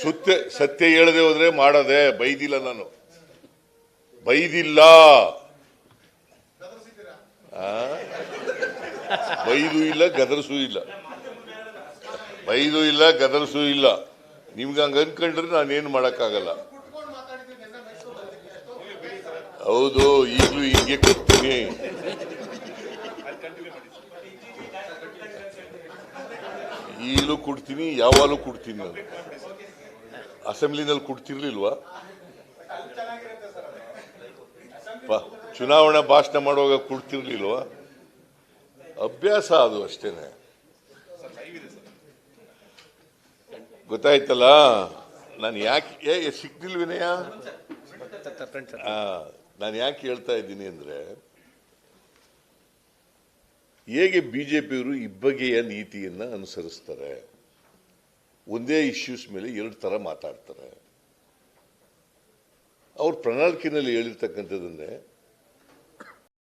ಸುತ್ತ ಸತ್ಯ ಹೇಳದೆ ಹೋದ್ರೆ ಮಾಡದೆ, ಬೈದಿಲ್ಲ ನಾನು. ಬೈದಿಲ್ಲ? ಬೈದು ಇಲ್ಲ, ಗದರ್ಸೂ ಇಲ್ಲ. ಬೈದು ಇಲ್ಲ, ಗದರ್ಸು ಇಲ್ಲ. ನಿಮ್ಗೆ ಹಂಗ ಅನ್ಕೊಂಡ್ರೆ ನಾನೇನು ಮಾಡಕ್ಕಾಗಲ್ಲ. ಹೌದು, ಈಗಲೂ ಹಿಂಗೆ ಕೊಡ್ತೀನಿ ಈಗಲೂ ಕೊಡ್ತೀನಿ, ಯಾವಾಗಲೂ ಕೊಡ್ತೀನಿ ನಾನು. ಅಸೆಂಬ್ಲಿನಲ್ಲಿ ಕೊಡ್ತಿರ್ಲಿಲ್ವಾ? ಚುನಾವಣಾ ಭಾಷಣ ಮಾಡುವಾಗ ಕೊಡ್ತಿರ್ಲಿಲ್ವಾ? ಅಭ್ಯಾಸ ಅದು ಅಷ್ಟೇನೆ. ಗೊತ್ತಾಯ್ತಲ್ಲ? ನಾನು ಯಾಕೆ, ಏ ವಿನಯ? ನಾನು ಯಾಕೆ ಹೇಳ್ತಾ ಇದ್ದೀನಿ ಅಂದ್ರೆ, ಹೇಗೆ ಬಿಜೆಪಿಯವರು ಇಬ್ಬಗೆಯ ನೀತಿಯನ್ನ ಅನುಸರಿಸ್ತಾರೆ? ಒಂದೇ ಇಶ್ಯೂಸ್ ಮೇಲೆ ಎರಡು ಥರ ಮಾತಾಡ್ತಾರೆ. ಅವ್ರ ಪ್ರಣಾಳಿಕೆಯಲ್ಲಿ ಹೇಳಿರ್ತಕ್ಕಂಥದ್ದನ್ನೇ